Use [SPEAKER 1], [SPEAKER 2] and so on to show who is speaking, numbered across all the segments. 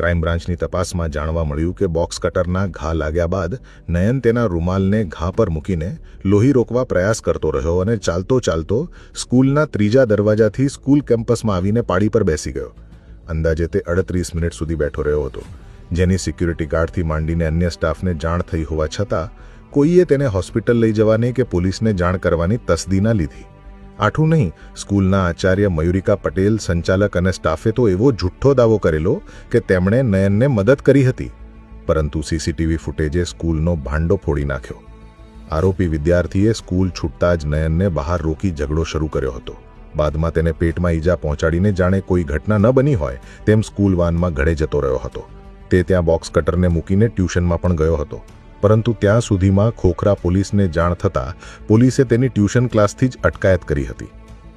[SPEAKER 1] Crime બ્રાન્ચની તપાસમાં જાણવા મળ્યું કે બોક્સ કટરના ઘા લાગ્યા બાદ નયન તેના રૂમાલને ઘા પર મૂકીને લોહી રોકવા પ્રયાસ કરતો રહ્યો અને ચાલતો ચાલતો સ્કૂલના ત્રીજા દરવાજાથી સ્કૂલ કેમ્પસમાં આવીને પાડી પર બેસી ગયો. અંદાજે તે અડત્રીસ મિનિટ સુધી બેઠો રહ્યો હતો. જેની સિક્યુરિટી ગાર્ડથી માંડીને અન્ય સ્ટાફને જાણ થઈ હોવા છતાં કોઈએ તેને હોસ્પિટલ લઈ જવાની કે પોલીસને જાણ કરવાની તસ્દી ના લીધી. આઠું નહીં, સ્કૂલના આચાર્ય મયુરિકા પટેલ, સંચાલક અને સ્ટાફે તો એવો જુઠ્ઠો દાવો કરેલો કે તેમણે નયનને મદદ કરી હતી. પરંતુ સીસીટીવી ફૂટેજે સ્કૂલનો ભાંડો ફોડી નાખ્યો. આરોપી વિદ્યાર્થીએ સ્કૂલ છૂટતા જ નયનને બહાર રોકી ઝઘડો શરૂ કર્યો હતો. બાદમાં તેને પેટમાં ઈજા પહોંચાડીને જાણે કોઈ ઘટના ન બની હોય તેમ સ્કૂલ વાનમાં ઘડે જતો રહ્યો હતો. તે ત્યાં બોક્સ કટરને મૂકીને ટ્યુશનમાં પણ ગયો હતો. પરંતુ ત્યાં સુધીમાં ખોખરા પોલીસને જાણ થતાં પોલીસે તેની ટ્યુશન ક્લાસથી જ અટકાયત કરી હતી.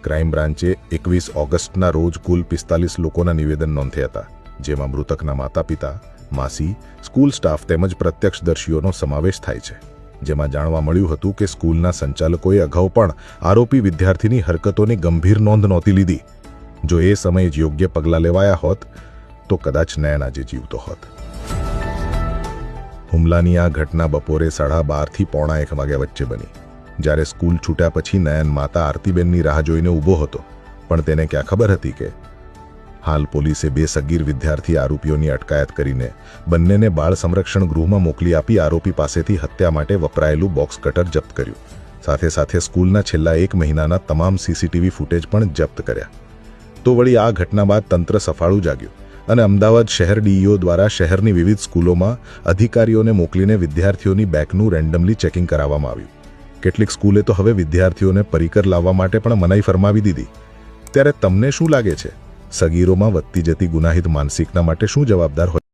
[SPEAKER 1] ક્રાઇમ બ્રાન્ચે એકવીસ ઓગસ્ટના રોજ કુલ પિસ્તાલીસ લોકોના નિવેદન નોંધ્યા હતા, જેમાં મૃતકના માતા પિતા માસી, સ્કૂલ સ્ટાફ તેમજ પ્રત્યક્ષદર્શીઓનો સમાવેશ થાય છે. જેમાં જાણવા મળ્યું હતું કે સ્કૂલના સંચાલકોએ અગાઉ પણ આરોપી વિદ્યાર્થીની હરકતોની ગંભીર નોંધ નહોતી લીધી. જો એ સમયે જ યોગ્ય પગલાં લેવાયા હોત, તો કદાચ નયન આજે જીવતો હોત. હુમલાની આ ઘટના બપોરે સાડા બારથી પોણા એક વાગ્યા વચ્ચે બની. જ્યારે સ્કૂલ છૂટ્યા પછી નયન માતા આરતીબેનની રાહ જોઈને ઊભો હતો. પણ તેને ક્યાં ખબર હતી કે હાલ પોલીસે બે સગીર વિદ્યાર્થી આરોપીઓની અટકાયત કરીને બંનેને બાળ સંરક્ષણ ગૃહમાં મોકલી આપી આરોપી પાસેથી હત્યા માટે વપરાયેલું બોક્સ કટર જપ્ત કર્યું. સાથે સાથે સ્કૂલના છેલ્લા એક મહિનાના તમામ સીસીટીવી ફૂટેજ પણ જપ્ત કર્યા. તો વળી આ ઘટના બાદ તંત્ર સફાળું જાગ્યું. અને અમદાવાદ શહેર ડીઈઓ દ્વારા શહેરની વિવિધ સ્કૂલોમાં અધિકારીઓને મોકલીને વિદ્યાર્થીઓની બેકનું રેન્ડમલી ચેકિંગ કરાવવામાં આવ્યું. કેટલીક સ્કૂલે તો હવે વિદ્યાર્થીઓને પરિકર લાવવા માટે પણ મનાઈ ફરમાવી દીધી. ત્યારે તમને શું લાગે છે? સગીરોમાં વધતી જતી ગુનાહિત માનસિકતા માટે શું જવાબદાર હોય?